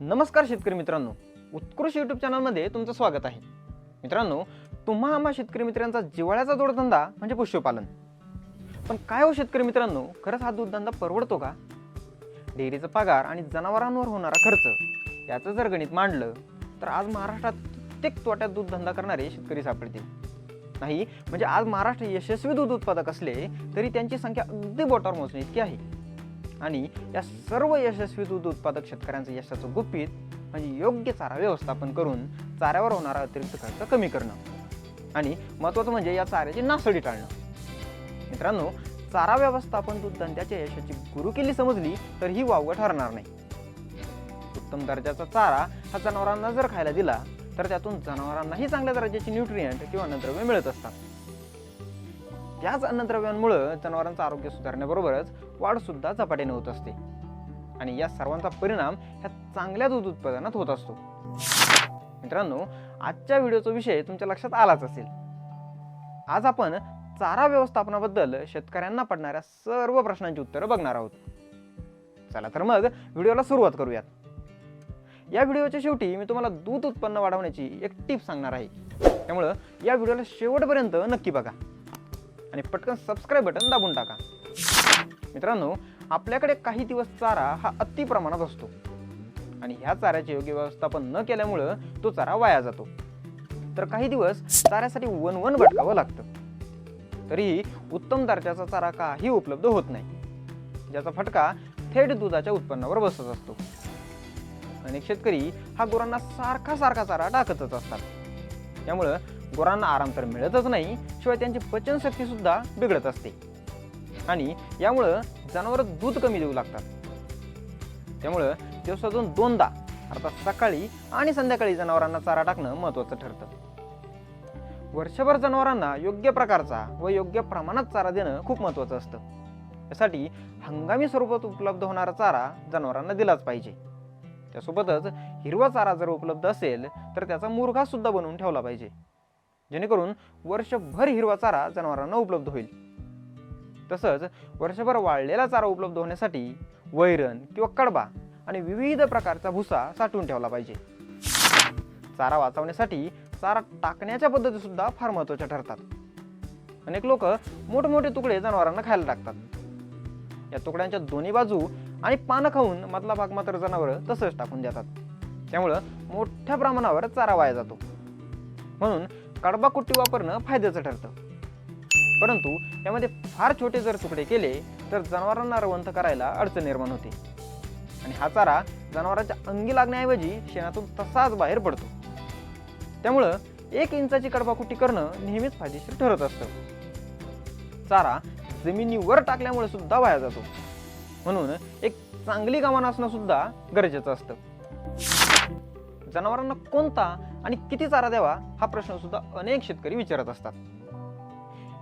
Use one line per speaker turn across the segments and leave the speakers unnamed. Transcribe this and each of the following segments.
नमस्कार शेतकरी मित्रांनो. उत्कृष्ट यूट्यूब चॅनलमध्ये तुमचं स्वागत आहे. मित्रांनो तुम्हा आम्हा शेतकरी मित्रांचा जिवाळ्याचा जोडधंदा म्हणजे पशुपालन पण काय हो शेतकरी मित्रांनो खरंच हा दूधधंदा परवडतो का? डेअरीचा पगार आणि जनावरांवर होणारा खर्च याचं जर गणित मांडलं तर आज महाराष्ट्रात कित्येक तोट्यात दूधधंदा करणारे शेतकरी सापडतील. नाही म्हणजे आज महाराष्ट्र यशस्वी दूध उत्पादक असले तरी त्यांची संख्या अगदी बोटावर मोजणे इतकी आहे. आणि या सर्व यशस्वी दूध उत्पादक शेतकऱ्यांचं यशाचं गुपित म्हणजे योग्य चारा व्यवस्थापन करून चाऱ्यावर होणारा अतिरिक्त खर्च कमी करणं. आणि महत्त्वाचं म्हणजे या चाऱ्याची नासडी टाळणं. मित्रांनो चारा व्यवस्थापन दूध धंद्याच्या यशाची गुरुकिल्ली समजली तर ही वावगं ठरणार नाही. उत्तम दर्जाचा चारा हा जनावरांना जर खायला दिला तर त्यातून जनावरांनाही चांगल्या दर्जाची न्यूट्रियंट किंवा अन्नद्रव्य मिळत असतात. त्याच अन्नद्रव्यांमुळं जनावरांचं आरोग्य सुधारण्याबरोबरच वाढसुद्धा झपाट्याने होत असते. आणि या सर्वांचा परिणाम ह्या चांगल्या दूध उत्पादनात होत असतो. मित्रांनो आजच्या व्हिडिओचा विषय तुमच्या लक्षात आलाच असेल. आज आपण चारा व्यवस्थापनाबद्दल शेतकऱ्यांना पडणाऱ्या सर्व प्रश्नांची उत्तरं बघणार आहोत. चला तर मग व्हिडिओला सुरुवात करूयात. या व्हिडिओच्या शेवटी मी तुम्हाला दूध उत्पन्न वाढवण्याची एक टीप सांगणार आहे. त्यामुळं या व्हिडिओला शेवटपर्यंत नक्की बघा. आणि पटकन सबस्क्राईब बटन दाबून टाका. मित्रांनो आपल्याकडे काही दिवस चारा हा अति प्रमाणात असतो. आणि ह्या चाऱ्याचे योग्य व्यवस्थापन न केल्यामुळं तो चारा वाया जातो. तर काही दिवस चाऱ्यासाठी वन वन भटकावं लागतं. तरीही उत्तम दर्जाचा चारा काही उपलब्ध होत नाही. ज्याचा फटका थेट दुधाच्या उत्पन्नावर बसत असतो. अनेक शेतकरी हा गुरांना सारखा सारखा चारा टाकतच असतात. त्यामुळं गुरांना आराम तर मिळतच नाही शिवाय त्यांची पचनशक्ती सुद्धा बिघडत असते. आणि यामुळं जनावर दूध कमी देऊ लागतात. त्यामुळं दिवसातून दोनदा अर्थात सकाळी आणि संध्याकाळी जनावरांना चारा टाकणं महत्त्वाचं ठरतं. वर्षभर जनावरांना योग्य प्रकारचा व योग्य प्रमाणात चारा देणं खूप महत्त्वाचं असतं. यासाठी हंगामी स्वरूपात उपलब्ध होणारा चारा जनावरांना दिलाच पाहिजे. त्यासोबतच हिरवा चारा जर उपलब्ध असेल तर त्याचा मुरघा सुद्धा बनवून ठेवला पाहिजे. जेणेकरून वर्षभर हिरवा चारा जनावरांना उपलब्ध होईल. तसंच वर्षभर वाळलेला चारा उपलब्ध होण्यासाठी वैरण किंवा कडबा आणि विविध प्रकारचा भुसा साठवून ठेवला पाहिजे. चारा वाचवण्यासाठी चारा टाकण्याच्या पद्धती सुद्धा फार महत्त्वाच्या ठरतात. अनेक लोक मोठमोठे तुकडे जनावरांना खायला टाकतात. या तुकड्यांच्या दोन्ही बाजू आणि पानं खाऊन मधला भाग मात्र जनावर तसंच टाकून देतात. त्यामुळं मोठ्या प्रमाणावर चारा वाया जातो. म्हणून कडबा कुट्टी वापरणं फायद्याचं ठरतं. परंतु यामध्ये फार छोटे जर तुकडे केले तर जनावरांना रवंथ करायला अडचण निर्माण होते. आणि हा चारा जनावरांच्या अंगी लागण्याऐवजी शेणातून तसाच बाहेर पडतो. त्यामुळं एक इंचाची कडपाकुटी करणं नेहमीच फायदेशीर ठरत असतं. चारा जमिनीवर टाकल्यामुळे सुद्धा वाया जातो. म्हणून एक चांगली गमान असणं सुद्धा गरजेचं असतं. जनावरांना कोणता आणि किती चारा द्यावा हा प्रश्न सुद्धा अनेक शेतकरी विचारत असतात.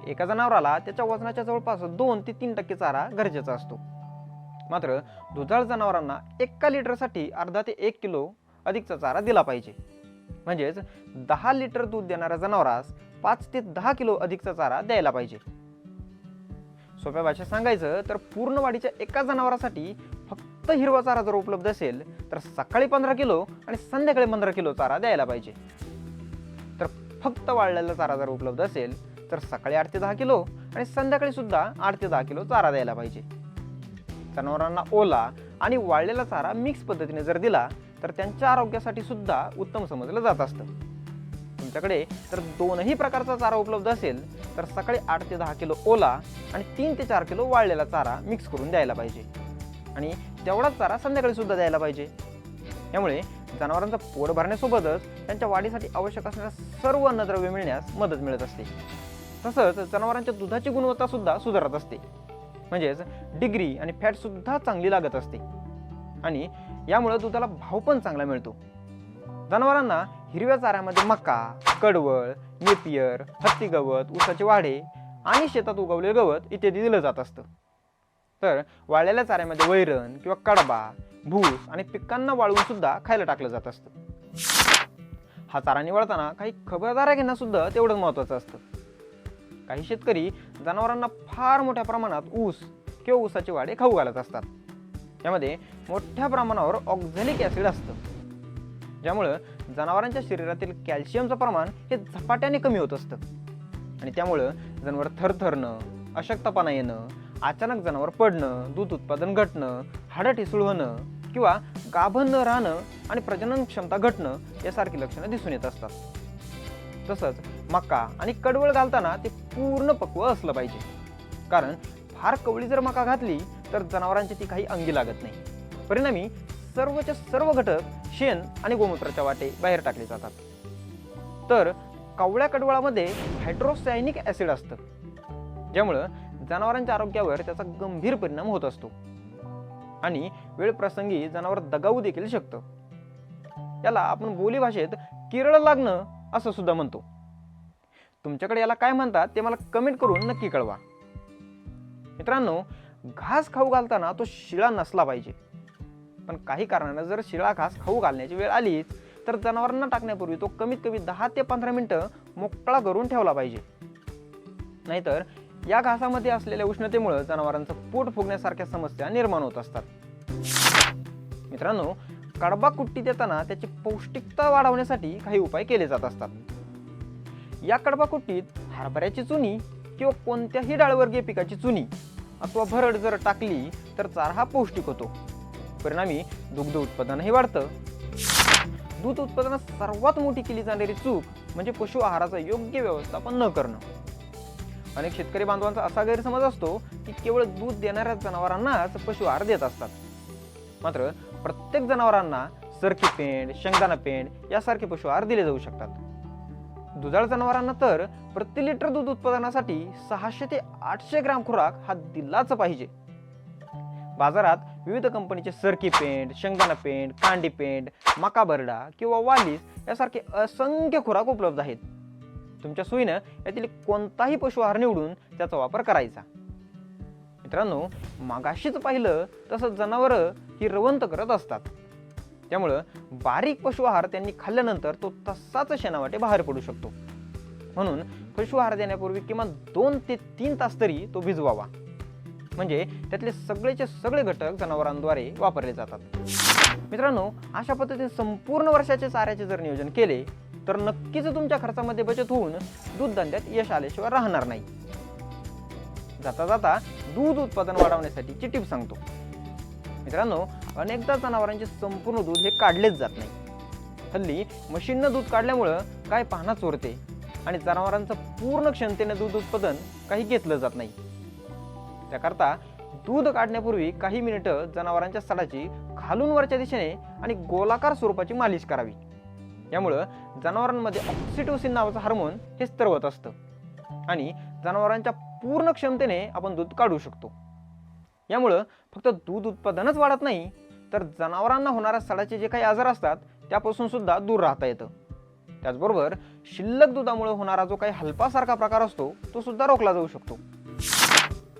एका जनावराला त्याच्या वजनाच्या जवळपास दोन ते तीन टक्के चारा गरजेचा असतो. मात्र दुधाळ जनावरांना एका लिटरसाठी अर्धा ते एक किलो अधिकचा चारा दिला पाहिजे. म्हणजेच दहा लिटर दूध देणाऱ्या जनावरास पाच ते दहा किलो अधिकचा चारा द्यायला पाहिजे. सोप्या भाषेत सांगायचं तर पूर्ण वाढीच्या एका जनावरासाठी फक्त हिरवा चारा जर उपलब्ध असेल तर सकाळी पंधरा किलो आणि संध्याकाळी पंधरा किलो चारा द्यायला पाहिजे. तर फक्त वाळलेला चारा जर उपलब्ध असेल तर सकाळी आठ ते दहा किलो आणि संध्याकाळी सुद्धा आठ ते दहा किलो चारा द्यायला पाहिजे. जनावरांना ओला आणि वाळलेला चारा मिक्स पद्धतीने जर दिला तर त्यांच्या आरोग्यासाठी सुद्धा उत्तम समजलं जात असतं. तुमच्याकडे जर दोनही प्रकारचा चारा उपलब्ध असेल तर सकाळी आठ ते दहा किलो ओला आणि तीन ते चार किलो वाळलेला चारा मिक्स करून द्यायला पाहिजे. आणि तेवढाच चारा संध्याकाळी सुद्धा द्यायला पाहिजे. यामुळे जनावरांचं पोट भरण्यासोबतच त्यांच्या वाढीसाठी आवश्यक असणाऱ्या सर्व अन्नद्रव्य मिळण्यास मदत मिळत असते. तसंच जनावरांच्या दुधाची गुणवत्ता सुद्धा सुधारत असते. म्हणजेच डिग्री आणि फॅट सुद्धा चांगली लागत असते. आणि यामुळे दुधाला भाव पण चांगला मिळतो. जनावरांना हिरव्या चाऱ्यामध्ये मका कडवळ नेपियर हत्ती गवत ऊसाचे वाढे आणि शेतात उगवलेले गवत इत्यादी दिलं जात असतं. तर वाळलेल्या चाऱ्यामध्ये वैरण किंवा कडबा भूस आणि पिकांना वाळवून सुद्धा खायला टाकलं जात असतं. हा चारा निवडताना काही खबरदाऱ्या घेणं सुद्धा तेवढंच महत्त्वाचं असतं. काही शेतकरी जनावरांना फार मोठ्या प्रमाणात ऊस किंवा ऊसाचे वाडे खाऊ घालत असतात. यामध्ये मोठ्या प्रमाणावर ऑक्झॅलिक ॲसिड असतं. ज्यामुळं जनावरांच्या शरीरातील कॅल्शियमचं प्रमाण हे झपाट्याने कमी होत असतं. आणि त्यामुळं जनावर थरथरणं अशक्तपणा येणं अचानक जनावर पडणं दूध उत्पादन घटणं हाडं ठिसूळ होणं किंवा गाभण न राहणं आणि प्रजनन क्षमता घटणं यासारखी लक्षणं दिसून येत असतात. तसंच मका आणि कडवळ घालताना ते पूर्ण पक्व असलं पाहिजे. कारण फार कवळी जर मका घातली तर जनावरांची ती काही अंगी लागत नाही. परिणामी सर्वच्या सर्व घटक शेण आणि गोमूत्राच्या वाटे बाहेर टाकले जातात. तर कवळ्या कडवळामध्ये हायड्रोसायनिक ॲसिड असतं. ज्यामुळं जनावरांच्या आरोग्यावर त्याचा गंभीर परिणाम होत असतो. आणि वेळ प्रसंगी जनावर दगावू देखील शकतं. याला आपण बोली भाषेत किरळ लागणं असं सुद्धा म्हणतो. तुमच्याकडे याला काय म्हणतात ते मला कमेंट करून नक्की कळवा. मित्रांनो घास खाऊ घालताना तो शिळा नसला पाहिजे. पण काही कारणानं जर शिळा घास खाऊ घालण्याची वेळ आलीच तर जनावरांना टाकण्यापूर्वी तो कमीत कमी दहा ते पंधरा मिनटं मोकळा करून ठेवला पाहिजे. नाहीतर या घासामध्ये असलेल्या उष्णतेमुळे जनावरांचं पोट फुगण्यासारख्या समस्या निर्माण होत असतात. मित्रांनो कडबा कुट्टी देताना त्याची पौष्टिकता वाढवण्यासाठी काही उपाय केले जात असतात. या कडबाकुट्टीत हरभऱ्याची चुनी किंवा कोणत्याही डाळवर्गीय पिकाची चुनी अथवा भरड जर टाकली तर चारा हा पौष्टिक होतो. परिणामी दुग्ध उत्पादनही वाढतं. दूध उत्पादनात सर्वात मोठी केली जाणारी चूक म्हणजे पशु आहाराचं योग्य व्यवस्थापन न करणं. अनेक शेतकरी बांधवांचा असा गैरसमज असतो की केवळ दूध देणाऱ्या जनावरांनाच पशु आहार देत असतात. मात्र प्रत्येक जनावरांना सरकी पेंड शेंगदाणा पेंड यासारखे पशु आहार दिले जाऊ शकतात. दुधाळ जनावरांना तर प्रति लिटर दूध उत्पादनासाठी सहाशे ते आठशे ग्राम खुराक हा दिलाच पाहिजे. बाजारात विविध कंपनीचे सरकी पेंड शेंगदाणा पेंट कांडी पेंड मका बरडा किंवा वालीस यासारखे असंख्य खुराक उपलब्ध आहेत. तुमच्या सोयीनं यातील कोणताही पशु आहार निवडून त्याचा वापर करायचा. मित्रांनो मागाशीच पाहिलं तसं जनावरं ही रवंत करत असतात. त्यामुळं बारीक पशु आहार त्यांनी खाल्ल्यानंतर तो तसाच शेणावाटे बाहेर पडू शकतो. म्हणून पशु आहार देण्यापूर्वी किमान दोन ते तीन तास तरी तो भिजवावा. म्हणजे त्यातले सगळेचे सगळे घटक जनावरांद्वारे वापरले जातात. मित्रांनो अशा पद्धतीने संपूर्ण वर्षाचे चाऱ्याचे जर नियोजन केले तर नक्कीच तुमच्या खर्चामध्ये बचत होऊन दूध धंद्यात यश आल्याशिवाय राहणार नाही. जाता जाता दूध उत्पादन वाढवण्यासाठीची टीप सांगतो. मित्रांनो अनेकदा जनावरांचे संपूर्ण दूध हे काढलेच जात नाही. हल्ली मशीननं दूध काढल्यामुळं काय पाहणा चोरते आणि जनावरांचं पूर्ण क्षमतेने दूध उत्पादन काही घेतलं जात नाही. त्याकरता दूध काढण्यापूर्वी काही मिनिटं जनावरांच्या सडाची खालून वरच्या दिशेने आणि गोलाकार स्वरूपाची मालिश करावी. यामुळं जनावरांमध्ये ऑक्सिटोसिन नावाचं हार्मोन हे स्त्रवत असतं. आणि जनावरांच्या पूर्ण क्षमतेने आपण दूध काढू शकतो. यामुळं फक्त दूध उत्पादनच वाढत नाही तर जनावरांना होणाऱ्या सडाचे जे काही आजार असतात त्यापासून सुद्धा दूर राहता येतं. त्याचबरोबर शिल्लक दुधामुळे होणारा जो काही हलपासारखा प्रकार असतो तो सुद्धा रोखला जाऊ शकतो.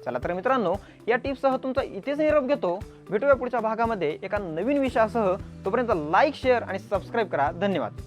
चला तर मित्रांनो या टिप्ससह तुमचा इथेच निरोप घेतो. भेटूया पुढच्या भागामध्ये एका नवीन विषयासह. तोपर्यंत लाईक शेअर आणि सबस्क्राईब करा. धन्यवाद.